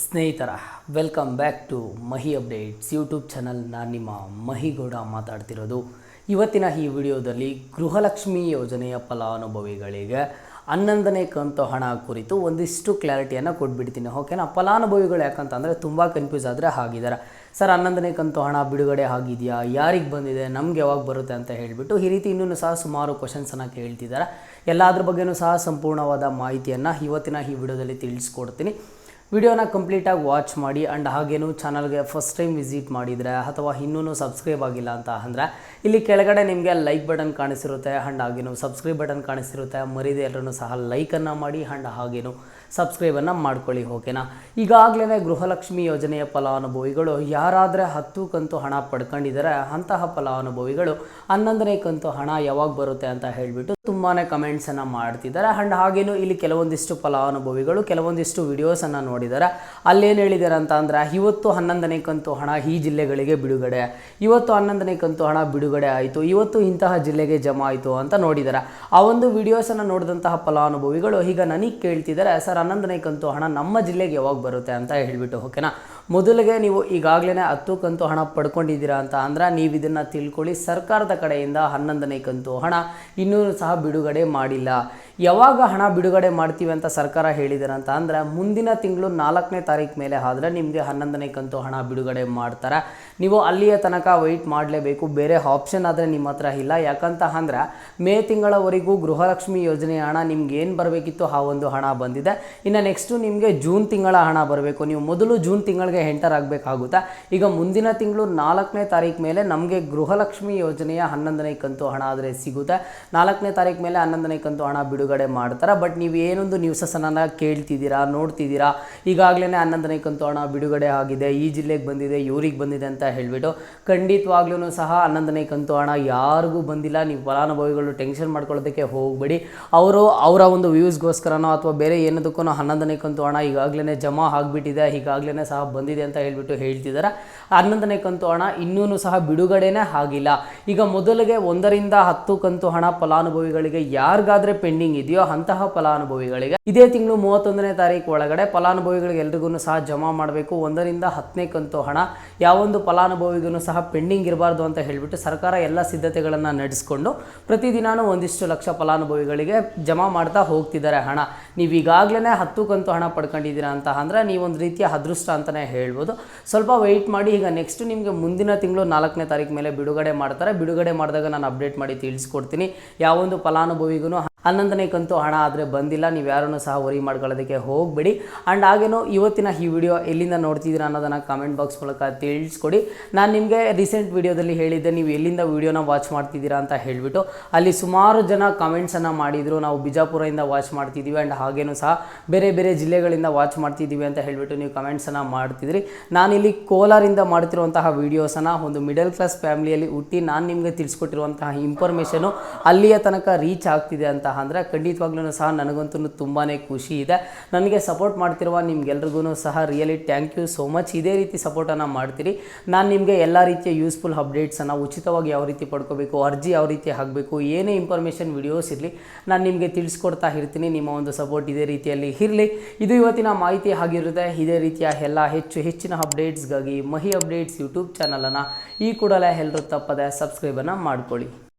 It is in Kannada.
ಸ್ನೇಹಿತರ welcome back to Mahi updates YouTube channel ನಾನು ನಿಮ್ಮ ಮಹಿಗೌಡ ಮಾತಾಡ್ತಿರೋದು. ಇವತ್ತಿನ ಈ ವಿಡಿಯೋದಲ್ಲಿ ಗೃಹಲಕ್ಷ್ಮಿ ಯೋಜನೆಯ ಫಲಾನುಭವಿಗಳಿಗೆ ಹನ್ನೊಂದನೇ ಕಂತು ಹಣ ಕುರಿತು ಒಂದಿಷ್ಟು ಕ್ಲಾರಿಟಿಯನ್ನು ಕೊಟ್ಬಿಡ್ತೀನಿ. ಓಕೆನಾ ಫಲಾನುಭವಿಗಳು ಯಾಕಂತಂದರೆ ತುಂಬ ಕನ್ಫ್ಯೂಸ್ ಆದರೆ ಆಗಿದ್ದಾರೆ ಸರ್, ಹನ್ನೊಂದನೇ ಕಂತು ಹಣ ಬಿಡುಗಡೆ ಆಗಿದೆಯಾ? ಯಾರಿಗೆ ಬಂದಿದೆ? ನಮ್ಗೆ ಯಾವಾಗ ಬರುತ್ತೆ? ಅಂತ ಹೇಳಿಬಿಟ್ಟು ಈ ರೀತಿ ಇನ್ನೂ ಸಹ ಸುಮಾರು ಕ್ವಶನ್ಸನ್ನು ಕೇಳ್ತಿದ್ದಾರೆ. ಎಲ್ಲದ್ರ ಬಗ್ಗೆಯೂ ಸಹ ಸಂಪೂರ್ಣವಾದ ಮಾಹಿತಿಯನ್ನು ಇವತ್ತಿನ ಈ ವಿಡಿಯೋದಲ್ಲಿ ತಿಳಿಸ್ಕೊಡ್ತೀನಿ. ವಿಡಿಯೋನ ಕಂಪ್ಲೀಟಾಗಿ ವಾಚ್ ಮಾಡಿ ಆ್ಯಂಡ್ ಹಾಗೇನು ಚಾನಲ್ಗೆ ಫಸ್ಟ್ ಟೈಮ್ ವಿಸಿಟ್ ಮಾಡಿದರೆ ಅಥವಾ ಇನ್ನೂ ಸಬ್ಸ್ಕ್ರೈಬ್ ಆಗಿಲ್ಲ ಅಂತ ಅಂದರೆ ಇಲ್ಲಿ ಕೆಳಗಡೆ ನಿಮಗೆ ಲೈಕ್ ಬಟನ್ ಕಾಣಿಸಿರುತ್ತೆ ಆ್ಯಂಡ್ ಹಾಗೇನು ಸಬ್ಸ್ಕ್ರೈಬ್ ಬಟನ್ ಕಾಣಿಸಿರುತ್ತೆ. ಮರಿದೆ ಎಲ್ಲರೂ ಸಹ ಲೈಕನ್ನು ಮಾಡಿ ಆ್ಯಂಡ್ ಹಾಗೇನು ಸಬ್ಸ್ಕ್ರೈಬನ್ನು ಮಾಡ್ಕೊಳ್ಳಿ ಓಕೆನಾ ಈಗಾಗಲೇ ಗೃಹಲಕ್ಷ್ಮಿ ಯೋಜನೆಯ ಫಲಾನುಭವಿಗಳು ಯಾರಾದರೆ ಹತ್ತು ಕಂತು ಹಣ ಪಡ್ಕೊಂಡಿದ್ದಾರೆ ಅಂತಹ ಫಲಾನುಭವಿಗಳು ಹನ್ನೊಂದನೇ ಕಂತು ಹಣ ಯಾವಾಗ ಬರುತ್ತೆ ಅಂತ ಹೇಳಿಬಿಟ್ಟು ತುಂಬಾ ಕಮೆಂಟ್ಸನ್ನು ಮಾಡ್ತಿದ್ದಾರೆ ಆ್ಯಂಡ್ ಹಾಗೇನು ಇಲ್ಲಿ ಕೆಲವೊಂದಿಷ್ಟು ಫಲಾನುಭವಿಗಳು, ಕೆಲವೊಂದಿಷ್ಟು ವಿಡಿಯೋಸನ್ನು ನೋಡಿದ್ದಾರೆ ಅಲ್ಲೇನು ಹೇಳಿದ್ದಾರೆ ಅಂತ ಅಂದರೆ, ಇವತ್ತು ಹನ್ನೊಂದನೇ ಕಂತು ಹಣ ಈ ಜಿಲ್ಲೆಗಳಿಗೆ ಬಿಡುಗಡೆ. ಇವತ್ತು ಹನ್ನೊಂದನೇ ಕಂತು ಹಣ ಬಿಡುಗಡೆ ಆಯಿತು. ಇವತ್ತು ಇಂತಹ ಜಿಲ್ಲೆಗೆ ಜಮಾ ಆಯಿತು ಅಂತ ನೋಡಿದ್ದಾರೆ ಆ ಒಂದು ವಿಡಿಯೋಸನ್ನು ನೋಡಿದಂತಹ ಫಲಾನುಭವಿಗಳು, ಈಗ ನನಗೆ ಕೇಳ್ತಿದ್ದಾರೆ ಸರ್ ಹನ್ನೊಂದನೇ ಕಂತು ಹಣ ನಮ್ಮ ಜಿಲ್ಲೆಗೆ ಯಾವಾಗ ಬರುತ್ತೆ ಅಂತ ಹೇಳಿಬಿಟ್ಟು, ಓಕೆನಾ? ಮೊದಲಿಗೆ ನೀವು ಈಗಾಗಲೇ ಹತ್ತು ಕಂತು ಹಣ ಪಡ್ಕೊಂಡಿದ್ದೀರಾ ಅಂತ ಅಂದ್ರೆ, ನೀವು ಇದನ್ನು ತಿಳ್ಕೊಳ್ಳಿ. ಸರ್ಕಾರದ ಕಡೆಯಿಂದ ಹನ್ನೊಂದನೇ ಕಂತು ಹಣ ಇನ್ನೂ ಸಹ ಬಿಡುಗಡೆ ಮಾಡಿಲ್ಲ. ಯಾವಾಗ ಹಣ ಬಿಡುಗಡೆ ಮಾಡ್ತೀವಿ ಅಂತ ಸರ್ಕಾರ ಹೇಳಿದಾರಂತ ಅಂದರೆ ಮುಂದಿನ ತಿಂಗಳು ನಾಲ್ಕನೇ ತಾರೀಕು ಮೇಲೆ ಆದರೆ ನಿಮಗೆ ಹನ್ನೊಂದನೇ ಕಂತು ಹಣ ಬಿಡುಗಡೆ ಮಾಡ್ತಾರೆ. ನೀವು ಅಲ್ಲಿಯ ತನಕ ವೆಯ್ಟ್ ಮಾಡಲೇಬೇಕು. ಬೇರೆ ಆಪ್ಷನ್ ಆದರೆ ನಿಮ್ಮ ಹತ್ರ ಇಲ್ಲ. ಯಾಕಂತ ಅಂದ್ರೆ ಮೇ ತಿಂಗಳವರೆಗೂ ಗೃಹಲಕ್ಷ್ಮಿ ಯೋಜನೆಯ ಹಣ ನಿಮ್ಗೆ ಏನು ಬರಬೇಕಿತ್ತು? ಆ ಒಂದು ಹಣ ಬಂದಿದೆ. ಇನ್ನು ನೆಕ್ಸ್ಟು ನಿಮಗೆ ಜೂನ್ ತಿಂಗಳ ಹಣ ಬರಬೇಕು. ನೀವು ಮೊದಲು ಜೂನ್ ತಿಂಗಳಿಗೆ ಎಂಟರ್ ಆಗಬೇಕಾಗುತ್ತೆ? ಈಗ ಮುಂದಿನ ತಿಂಗಳು ನಾಲ್ಕನೇ ತಾರೀಕು ಮೇಲೆ ನಮಗೆ ಗೃಹಲಕ್ಷ್ಮಿ ಯೋಜನೆಯ ಹನ್ನೊಂದನೇ ಕಂತು ಹಣ ಆದರೆ ಸಿಗುತ್ತೆ. ನಾಲ್ಕನೇ ತಾರೀಕು ಮೇಲೆ ಹನ್ನೊಂದನೇ ಕಂತು ಹಣ ಬಿಡುಗಡೆ ಮಾಡ್ತಾರೆ? ಬಟ್ ನೀವು ಏನೊಂದು ನ್ಯೂಸಸನ್ನು ಕೇಳ್ತಿದ್ದೀರಾ, ನೋಡ್ತಿದ್ದೀರಾ? ಈಗಾಗಲೇ ಹನ್ನೊಂದನೇ ಕಂತು ಹಣ ಬಿಡುಗಡೆ ಆಗಿದೆ, ಈ ಜಿಲ್ಲೆಗೆ ಬಂದಿದೆ, ಇವ್ರಿಗೆ ಬಂದಿದೆ ಅಂತ ಹೇಳಿಬಿಟ್ಟು ಖಂಡಿತವಾಗ್ಲೂ ಸಹ ಹನ್ನೊಂದನೇ ಕಂತು ಹಣ ಯಾರಿಗೂ ಬಂದಿಲ್ಲ. ನೀವು ಫಲಾನುಭವಿಗಳು ಟೆನ್ಷನ್ ಮಾಡ್ಕೊಳ್ಳೋದಕ್ಕೆ ಹೋಗಬೇಡಿ. ಅವರು ಅವರ ಒಂದು ವ್ಯೂಸ್ಗೋಸ್ಕರನೋ ಅಥವಾ ಬೇರೆ ಏನದಕ್ಕೂ ಹನ್ನೊಂದನೇ ಕಂತು ಹಣ ಈಗಾಗಲೇ ಜಮಾ ಆಗಿಬಿಟ್ಟಿದೆ ಈಗಾಗಲೇ ಸಹ ಬಂದಿದೆ ಅಂತ ಹೇಳಿಬಿಟ್ಟು ಹೇಳ್ತಿದ್ದಾರೆ ಹನ್ನೊಂದನೇ ಕಂತು ಹಣ ಇನ್ನೂ ಸಹ ಬಿಡುಗಡೆನೇ ಆಗಿಲ್ಲ. ಈಗ ಮೊದಲಿಗೆ ಒಂದರಿಂದ ಹತ್ತು ಕಂತು ಹಣ ಫಲಾನುಭವಿಗಳಿಗೆ ಯಾರಿಗಾದ್ರೆ ಪೆಂಡಿಂಗ್ ಇದೆಯೋ ಅಂತಹ ಫಲಾನುಭವಿಗಳಿಗೆ. ಇದೇ ತಿಂಗಳು ಮೂವತ್ತೊಂದನೇ ತಾರೀಕು ಒಳಗಡೆ ಫಲಾನುಭವಿಗಳಿಗೆ ಎಲ್ರಿಗೂ ಸಹ ಜಮಾ ಮಾಡಬೇಕು. ಒಂದರಿಂದ ಹತ್ತನೇ ಕಂತು ಹಣ. ಯಾವೊಂದು ಫಲಾನುಭವಿಗೂ ಸಹ ಪೆಂಡಿಂಗ್ ಇರಬಾರ್ದು ಅಂತ ಹೇಳಿಬಿಟ್ಟು ಸರ್ಕಾರ ಎಲ್ಲ ಸಿದ್ಧತೆಗಳನ್ನು ನಡೆಸ್ಕೊಂಡು ಪ್ರತಿದಿನಾನು ಒಂದಿಷ್ಟು ಲಕ್ಷ ಫಲಾನುಭವಿಗಳಿಗೆ ಜಮಾ ಮಾಡ್ತಾ ಹೋಗ್ತಿದ್ದಾರೆ ಹಣ. ನೀವು ಈಗಾಗಲೇ ಹತ್ತು ಕಂತು ಹಣ ಪಡ್ಕೊಂಡಿದ್ದೀರಾ ಅಂತ ಅಂದರೆ ನೀವೊಂದು ರೀತಿಯ ಅದೃಷ್ಟ ಅಂತಲೇ ಹೇಳ್ಬೋದು. ಸ್ವಲ್ಪ ವೆಯ್ಟ್ ಮಾಡಿ. ಈಗ ನೆಕ್ಸ್ಟ್ ನಿಮಗೆ ಮುಂದಿನ ತಿಂಗಳು ನಾಲ್ಕನೇ ತಾರೀಕು ಮೇಲೆ ಬಿಡುಗಡೆ ಮಾಡ್ತಾರೆ. ಬಿಡುಗಡೆ ಮಾಡಿದಾಗ ನಾನು ಅಪ್ಡೇಟ್ ಮಾಡಿ ತಿಳಿಸ್ಕೊಡ್ತೀನಿ. ಯಾವೊಂದು ಫಲಾನುಭವಿಗೂ ಹನ್ನೊಂದನೇ ಕಂತು ಹಣ ಆದರೆ ಬಂದಿಲ್ಲ. ನೀವು ಯಾರನ್ನು ಸಹ ವರಿ ಮಾಡ್ಕೊಳ್ಳೋದಕ್ಕೆ ಹೋಗಬೇಡಿ. ಆ್ಯಂಡ್ ಹಾಗೇನೋ ಇವತ್ತಿನ ಈ ವಿಡಿಯೋ ಎಲ್ಲಿಂದ ನೋಡ್ತಿದ್ದೀರಾ ಅನ್ನೋದನ್ನು ಕಮೆಂಟ್ ಬಾಕ್ಸ್ ಮೂಲಕ ತಿಳಿಸ್ಕೊಡಿ. ನಾನು ನಿಮಗೆ ರೀಸೆಂಟ್ ವಿಡಿಯೋದಲ್ಲಿ ಹೇಳಿದ್ದೆ, ನೀವು ಎಲ್ಲಿಂದ ವಿಡಿಯೋನ ವಾಚ್ ಮಾಡ್ತಿದ್ದೀರಾ ಅಂತ ಹೇಳಿಬಿಟ್ಟು. ಅಲ್ಲಿ ಸುಮಾರು ಜನ ಕಮೆಂಟ್ಸನ್ನು ಮಾಡಿದರು. ನಾವು ಬಿಜಾಪುರದಿಂದ ವಾಚ್ ಮಾಡ್ತಿದ್ದೀವಿ. ಆ್ಯಂಡ್ ಹಾಗೇನೂ ಸಹ ಬೇರೆ ಬೇರೆ ಜಿಲ್ಲೆಗಳಿಂದ ವಾಚ್ ಮಾಡ್ತಿದ್ದೀವಿ ಅಂತ ಹೇಳಿಬಿಟ್ಟು ನೀವು ಕಮೆಂಟ್ಸನ್ನು ಮಾಡ್ತಿದ್ರಿ. ನಾನಿಲ್ಲಿ ಕೋಲಾರಿಂದ ಮಾಡ್ತಿರುವಂತಹ ವೀಡಿಯೋಸನ್ನು ಒಂದು ಮಿಡಲ್ ಕ್ಲಾಸ್ ಫ್ಯಾಮಿಲಿಯಲ್ಲಿ ಹುಟ್ಟಿ ನಾನು ನಿಮಗೆ ತಿಳಿಸ್ಕೊಟ್ಟಿರುವಂತಹ ಇನ್ಫಾರ್ಮೇಷನು ಅಲ್ಲಿಯ ತನಕ ರೀಚ್ ಆಗ್ತಿದೆ ಅಂತ ಅಂದರೆ ಖಂಡಿತವಾಗ್ಲೂ ಸಹ ನನಗಂತೂ ತುಂಬಾ ಖುಷಿ ಇದೆ. ನನಗೆ ಸಪೋರ್ಟ್ ಮಾಡ್ತಿರುವ ನಿಮ್ಗೆಲ್ರಿಗೂ ಸಹ really thank you so much ಇದೇ ರೀತಿ ಸಪೋರ್ಟನ್ನು ಮಾಡ್ತೀರಿ. ನಾನು ನಿಮಗೆ ಎಲ್ಲ ರೀತಿಯ ಯೂಸ್ಫುಲ್ ಅಪ್ಡೇಟ್ಸನ್ನು ಉಚಿತವಾಗಿ ಯಾವ ರೀತಿ ಪಡ್ಕೋಬೇಕು, ಅರ್ಜಿ ಯಾವ ರೀತಿ ಹಾಕಬೇಕು, ಏನೇ ಇನ್ಫಾರ್ಮೇಷನ್ ವಿಡಿಯೋಸ್ ಇರಲಿ, ನಾನು ನಿಮಗೆ ತಿಳಿಸ್ಕೊಡ್ತಾ ಇರ್ತೀನಿ. ನಿಮ್ಮ ಒಂದು ಸಪೋರ್ಟ್ ಇದೇ ರೀತಿಯಲ್ಲಿ ಇರಲಿ. ಇದು ಇವತ್ತಿನ ಮಾಹಿತಿ ಆಗಿರುತ್ತೆ. ಇದೇ ರೀತಿಯ ಎಲ್ಲ ಹೆಚ್ಚು ಹೆಚ್ಚಿನ ಅಪ್ಡೇಟ್ಸ್ಗಾಗಿ ಮಹಿ ಅಪ್ಡೇಟ್ಸ್ ಯೂಟ್ಯೂಬ್ ಚಾನಲನ್ನು ಈ ಕೂಡಲೇ ಎಲ್ಲರೂ ತಪ್ಪದೆ ಸಬ್ಸ್ಕ್ರೈಬನ್ನು ಮಾಡ್ಕೊಳ್ಳಿ.